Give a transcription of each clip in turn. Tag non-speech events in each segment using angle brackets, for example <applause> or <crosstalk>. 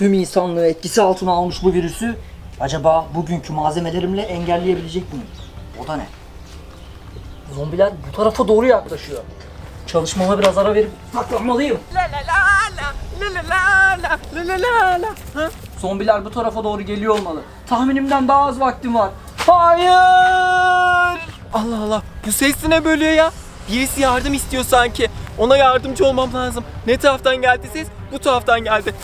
tüm insanlığı etkisi altına almış bu virüsü acaba bugünkü malzemelerimle engelleyebilecek miyim? O da ne? Zombiler bu tarafa doğru yaklaşıyor. Çalışmama biraz ara verip saklanmalıyım. La la la la la la la la la la la la. Ha? Zombiler bu tarafa doğru geliyor olmalı. Tahminimden daha az vaktim var. Hayır! Allah Allah bu ses ne böyle ya? Birisi yardım istiyor sanki. Ona yardımcı olmam lazım. Ne taraftan geldi ses? Bu taraftan geldi.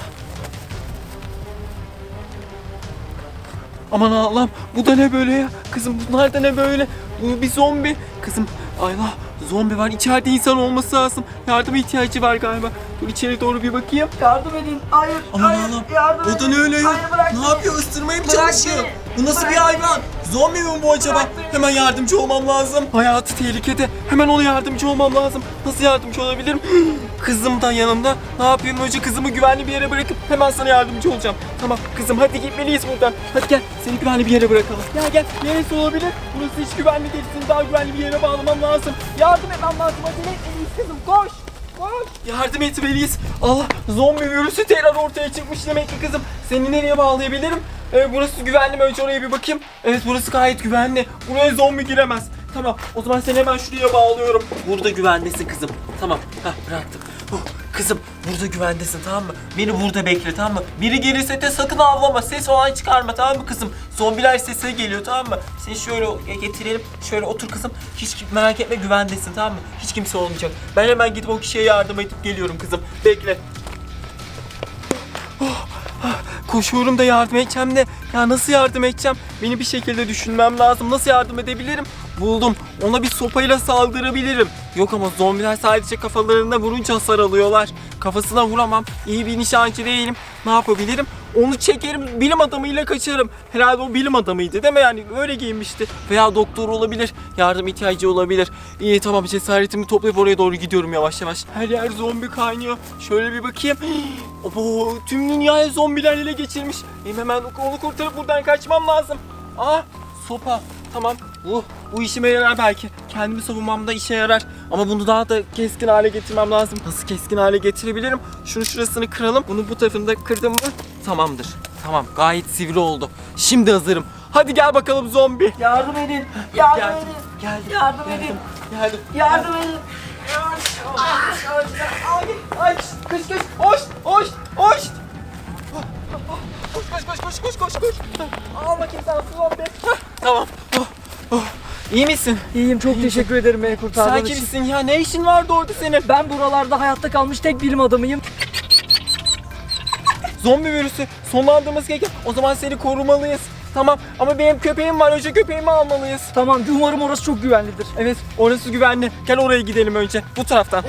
Aman Allah'ım bu da ne böyle ya? Kızım bunlar da ne böyle? Bu bir zombi. Kızım Allah zombi var. İçeride insan olması lazım. Yardıma ihtiyacı var galiba. Dur içeri doğru bir bakayım. Yardım edin. Hayır. Aman hayır, Allah'ım. Yardım O da ne öyle ya? Hayır, Ne yapıyor? Isırmaya mı çalışıyor? Bu nasıl Bırak bir hayvan? Zombi mi bu acaba? Bırak. Hemen yardımcı olmam lazım. Hayatı tehlikede. Hemen ona yardımcı olmam lazım. Nasıl yardımcı olabilirim? <gasps> Kızım da yanımda. Ne yapayım? Önce kızımı güvenli bir yere bırakıp hemen sana yardımcı olacağım. Tamam kızım hadi gitmeliyiz buradan. Hadi gel seni güvenli bir yere bırakalım. Gel gel neresi olabilir? Burası hiç güvenli değil. Seni daha güvenli bir yere bağlamam lazım. Yardım etmem lazım. Acele etmeliyiz kızım. Koş. Koş. Yardım etmeliyiz. Allah zombi virüsü tekrar ortaya çıkmış demek ki kızım. Seni nereye bağlayabilirim? Ee, burası güvenli mi? Önce oraya bir bakayım. Evet burası gayet güvenli. Buraya zombi giremez. Tamam o zaman seni hemen şuraya bağlıyorum. Burada güvendesin kızım. Tamam. Hah bıraktım. Kızım burada güvendesin tamam mı? Beni burada bekle tamam mı? Biri gelirse de sakın avlama. Ses falan çıkarma tamam mı kızım? Zombiler sese geliyor tamam mı? Seni şöyle getirelim. Şöyle otur kızım. Hiç merak etme güvendesin tamam mı? Hiç kimse olmayacak. Ben hemen gidip o kişiye yardım edip geliyorum kızım. Bekle. Oh, ah, Koşuyorum da yardım edeceğim de ya nasıl yardım edeceğim? Beni bir şekilde düşünmem lazım. Nasıl yardım edebilirim? Buldum. Ona bir sopayla saldırabilirim. Yok ama zombiler sadece kafalarında vurunca hasar alıyorlar. Kafasına vuramam. İyi bir nişancı değilim. Ne yapabilirim? Onu çekerim bilim adamıyla kaçarım. Herhalde o bilim adamıydı değil mi? Yani öyle giyinmişti. Veya doktor olabilir. Yardım ihtiyacı olabilir. İyi tamam cesaretimi toplayıp oraya doğru gidiyorum yavaş yavaş. Her yer zombi kaynıyor. Şöyle bir bakayım. <gasps> Obo, tüm dünyayı zombiler ele geçirmiş. Hemen onu kurtarıp buradan kaçmam lazım. Aa sopa. Tamam. Bu, bu işime yarar belki. Kendimi savunmamda işe yarar. Ama bunu daha da keskin hale getirmem lazım. Nasıl keskin hale getirebilirim? Şunu şurasını kıralım. Bunu bu tarafını da kırdım mı? Tamamdır. Tamam gayet sivri oldu. Şimdi hazırım. Hadi gel bakalım zombi. Yardım edin. Yardım Geldim. edin. Geldim. Yardım edin. Geldim. Yardım edin. Ay, ay, koş koş, hoş, hoş, hoş. Koş koş koş koş koş koş koş. Al bakayım su zombi. Tamam. İyi misin? İyiyim çok teşekkür ederim beni Sen kurtardığın için. kimsin ya? Ne işin vardı orada senin? Ben buralarda hayatta kalmış tek bilim adamıyım. Zombi virüsü sonlandırması gereken. O zaman seni korumalıyız. Tamam ama benim köpeğim var. Önce köpeğimi almalıyız. Tamam umarım orası çok güvenlidir. Evet orası güvenli. Gel oraya gidelim önce. Bu taraftan.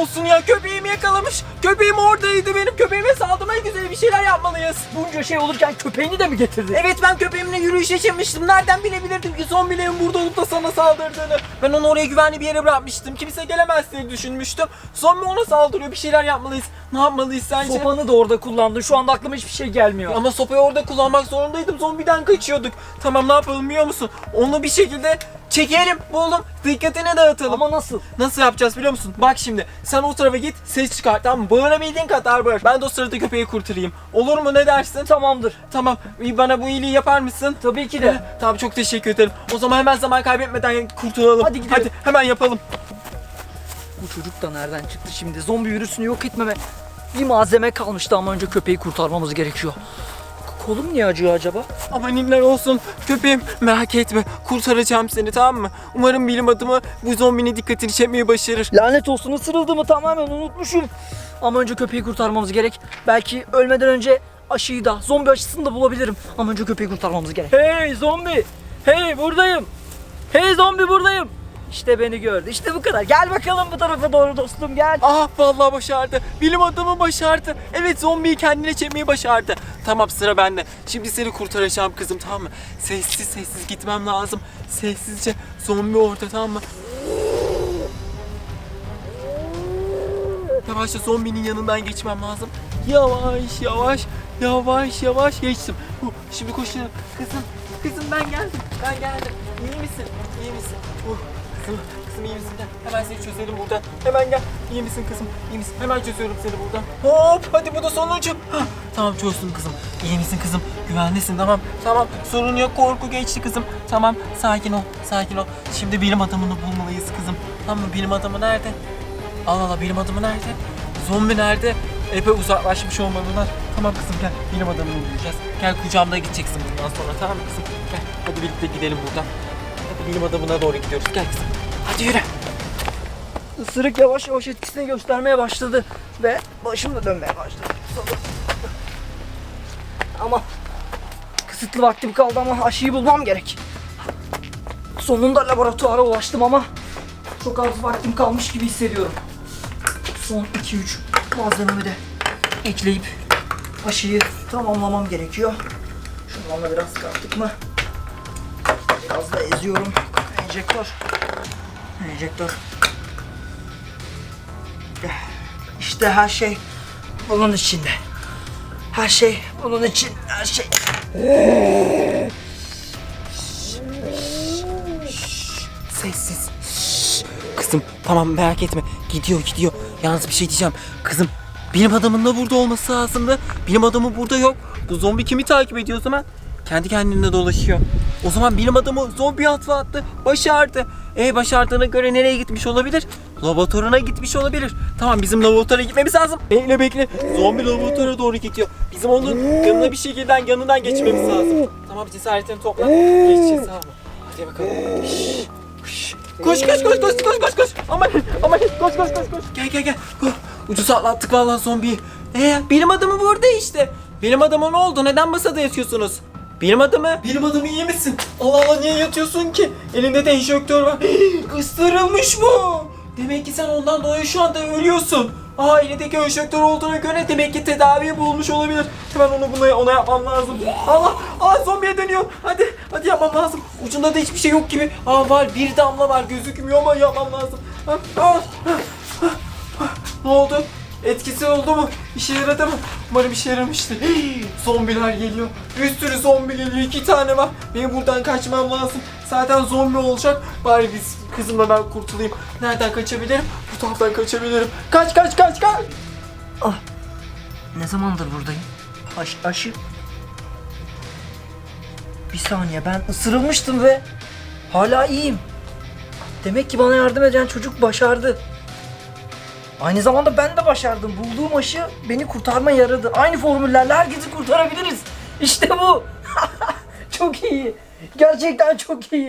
Olsun ya köpeğimi yakalamış. Köpeğim oradaydı benim köpeğime saldırmaya güzel bir şeyler yapmalıyız. Bunca şey olurken köpeğini de mi getirdin? Evet ben köpeğimle yürüyüşe çıkmıştım. Nereden bilebilirdim ki zombilerin burada olup da sana saldırdığını. Ben onu oraya güvenli bir yere bırakmıştım. Kimse gelemez diye düşünmüştüm. Zombi ona saldırıyor. Bir şeyler yapmalıyız. Ne yapmalıyız sence? Sopanı da orada kullandın. Şu anda aklıma hiçbir şey gelmiyor. Ama sopayı orada kullanmak zorundaydım. Zombiden kaçıyorduk. Tamam ne yapalım biliyor musun? Onu bir şekilde çekelim. Buldum. Dikkatini dağıtalım. Ama nasıl? Nasıl yapacağız biliyor musun? Bak şimdi sen o tarafa git ses çıkart tamam mı? Bağırabildiğin kadar bağır. Ben de o sırada köpeği kurtarayım. Olur mu ne dersin? Tamamdır. Tamam bana bu iyiliği yapar mısın? Tabii ki de. Tamam çok teşekkür ederim. O zaman hemen zaman kaybetmeden kurtulalım. Hadi gidelim. Hadi hemen yapalım. Bu çocuk da nereden çıktı şimdi? Zombi virüsünü yok etmeme. Bir malzeme kalmıştı ama önce köpeği kurtarmamız gerekiyor. Kolum niye acıyor acaba? Aman inler olsun. Köpeğim merak etme. Kurtaracağım seni tamam mı? Umarım bilim adamı bu zombinin dikkatini çekmeyi başarır. Lanet olsun ısırıldığımı tamamen unutmuşum. Ama önce köpeği kurtarmamız gerek. Belki ölmeden önce aşıyı da, zombi aşısını da bulabilirim. Ama önce köpeği kurtarmamız gerek. Hey zombi! Hey buradayım! Hey zombi buradayım! İşte beni gördü. İşte bu kadar. Gel bakalım bu tarafa doğru dostum gel. Ah vallahi başardı. Bilim adamı başardı. Evet zombiyi kendine çekmeyi başardı. Tamam sıra bende. Şimdi seni kurtaracağım kızım tamam mı? Sessiz sessiz gitmem lazım. Sessizce zombi orada tamam mı? Yavaşça zombinin yanından geçmem lazım. Yavaş yavaş yavaş yavaş geçtim. Şimdi koşuyorum. Kızım Kızım ben geldim. Ben geldim. İyi misin? İyi misin? Uh, kızım, kızım iyi misin? Gel. Hemen seni çözelim buradan. Hemen gel. İyi misin kızım? İyi misin? Hemen çözüyorum seni buradan. Hop hadi bu da sonuncu. Tamam çözdüm kızım. İyi misin kızım? Güvendesin tamam. Tamam sorun yok korku geçti kızım. Tamam sakin ol. Sakin ol. Şimdi bilim adamını bulmalıyız kızım. Tamam mı? Bilim adamı nerede? Allah Allah bilim adamı nerede? Zombi nerede? Epey uzaklaşmış olmalılar. Tamam kızım gel bilim adamını bulacağız. Gel kucağımda gideceksin bundan sonra tamam mı kızım? Gel hadi birlikte gidelim buradan. Bilim adamına doğru gidiyoruz. Gel kızım. Hadi yürü. Isırık yavaş yavaş etkisini göstermeye başladı ve başım da dönmeye başladı. Ama kısıtlı vaktim kaldı ama aşıyı bulmam gerek. Sonunda laboratuvara ulaştım ama çok az vaktim kalmış gibi hissediyorum. Son 2-3 malzememi de ekleyip aşıyı tamamlamam gerekiyor. Şundan da biraz kattık mı? Eziyorum. Enjektör. Enjektör. İşte her şey bunun içinde. Her şey bunun için. Her şey. Sessiz. Kızım tamam merak etme. Gidiyor gidiyor. Yalnız bir şey diyeceğim. Kızım bilim adamının da burada olması lazımdı. Bilim adamı burada yok. Bu zombi kimi takip ediyor o zaman? Kendi kendine dolaşıyor. O zaman bilim adamı zombi atla attı. Başardı. E başardığına göre nereye gitmiş olabilir? Laboratuvarına gitmiş olabilir. Tamam bizim laboratuvara gitmemiz lazım. Bekle bekle. Zombi laboratuvara doğru gidiyor. Bizim onun yanına bir şekilde yanından geçmemiz lazım. Tamam cesaretini topla. Geçeceğiz tamam? Hadi bakalım. Şşş. Koş koş koş koş koş koş koş. Aman aman koş koş koş koş. Gel gel gel. Ucuz atlattık vallahi zombiyi. Ee, bilim adamı burada işte. Bilim adamı ne oldu? Neden masada yatıyorsunuz? Bilim adamı. Bilim adamı iyi misin? Allah Allah niye yatıyorsun ki? Elinde de enjektör var. <gasps> Isırılmış bu. Demek ki sen ondan dolayı şu anda ölüyorsun. Aa elindeki enjektör olduğuna göre demek ki tedaviyi bulmuş olabilir. Hemen onu buna ona yapmam lazım. Allah Allah zombiye dönüyor. Hadi hadi yapmam lazım. Ucunda da hiçbir şey yok gibi. Aa var bir damla var gözükmüyor ama yapmam lazım. Ah, ah, ah, ah. Ne oldu? Etkisi oldu mu? İşe yaradı mı? Umarım işe yaramıştır. Hii, Zombiler geliyor. Bir sürü zombi geliyor. iki tane var. Benim buradan kaçmam lazım. Zaten zombi olacak. Bari biz kızımla ben kurtulayım. Nereden kaçabilirim? Bu taraftan kaçabilirim. Kaç kaç kaç kaç. Ne zamandır buradayım? Aş, aşı. Bir saniye ben ısırılmıştım ve hala iyiyim. Demek ki bana yardım eden çocuk başardı. Aynı zamanda ben de başardım. Bulduğum aşı beni kurtarma yaradı. Aynı formüllerle herkesi kurtarabiliriz. İşte bu. <laughs> çok iyi. Gerçekten çok iyi.